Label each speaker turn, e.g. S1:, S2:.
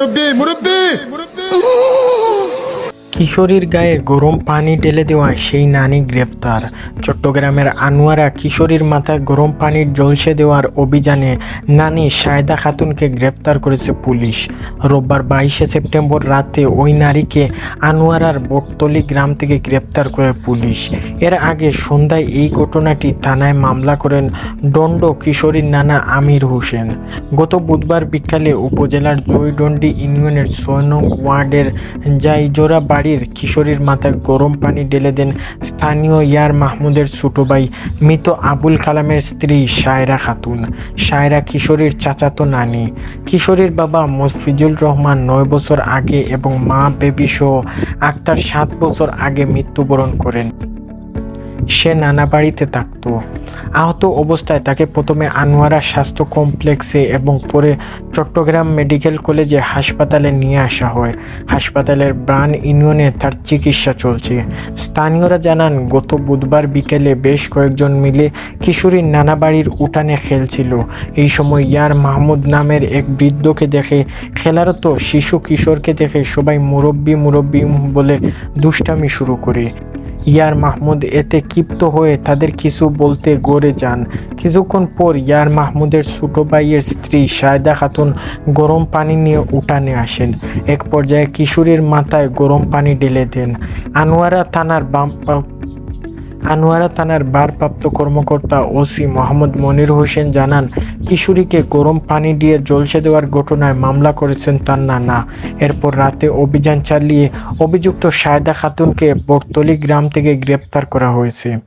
S1: মুরব্বী মুরব্বী
S2: কিশোরীর গায়ে গরম পানি ঢেলে দেওয়া সেই নানি গ্রেফতার। চট্টগ্রামের আনোয়ারা কিশোরীর মাথায় গরম পানির জলসে দেওয়ার অভিযানে নানি সায়দা খাতুনকে গ্রেফতার করেছে পুলিশ। রোববার বাইশে সেপ্টেম্বর রাতে ওই নারীকে আনোয়ারার বটতলি গ্রাম থেকে গ্রেফতার করে পুলিশ। এর আগে সন্ধ্যায় এই ঘটনাটি থানায় মামলা করেন দণ্ড কিশোরীর নানা আমির হোসেন। গত বুধবার বিকালে উপজেলার জয়ডন্ডি ইউনিয়নের ছয় নং ওয়ার্ডের জাইজোরা বাড়ির কিশোরীর মাথায় গরম পানি ঢেলে দেন স্থানীয় ইয়ার মাহমুদের ছোট ভাই, মৃত আবুল কালামের স্ত্রী সায়রা খাতুন। সায়রা কিশোরীর চাচাতো নানি। কিশোরীর বাবা মফিজুল রহমান নয় বছর আগে এবং মা বেবি সহ আক্তার সাত বছর আগে মৃত্যুবরণ করেন। সে নানা বাড়িতে থাকত। আহত অবস্থায় তাকে প্রথমে আনোয়ারা স্বাস্থ্য কমপ্লেক্সে এবং পরে চট্টগ্রাম মেডিকেল কলেজে হাসপাতালে নিয়ে আসা হয়। হাসপাতালের ব্রান ইউনিয়নে তার চিকিৎসা চলছে। স্থানীয়রা জানান, গত বুধবার বিকেলে বেশ কয়েকজন মিলে কিশোরীর নানা বাড়ির উঠানে খেলছিল। এই সময় ইয়ার মাহমুদ নামের এক বৃদ্ধকে দেখে খেলারত শিশু কিশোরকে দেখে সবাই মুরব্বী মুরব্বী বলে দুষ্টামি শুরু করে। ইয়ার মাহমুদ এতে ক্ষিপ্ত হয়ে তাদের কিছু বলতে গড়ে যান। কিছুক্ষণ পর ইয়ার মাহমুদের ছোট ভাইয়ের স্ত্রী সায়দা খাতুন গরম পানি নিয়ে উঠানে আসেন। এক পর্যায়ে কিশোরীর মাথায় গরম পানি ঢেলে দেন। আনোয়ারা থানার বাম আনোয়ারা থানার ভারপ্রাপ্ত কর্মকর্তা ওসি মোহাম্মদ মনির হোসেন জানান, কিশোরীকে গরম পানি দিয়ে জলসে দেওয়ার ঘটনায় মামলা করেছেন তার নানা। এরপর রাতে অভিযান চালিয়ে অভিযুক্ত সায়দা খাতুনকে বকতলি গ্রাম থেকে গ্রেপ্তার করা হয়েছে।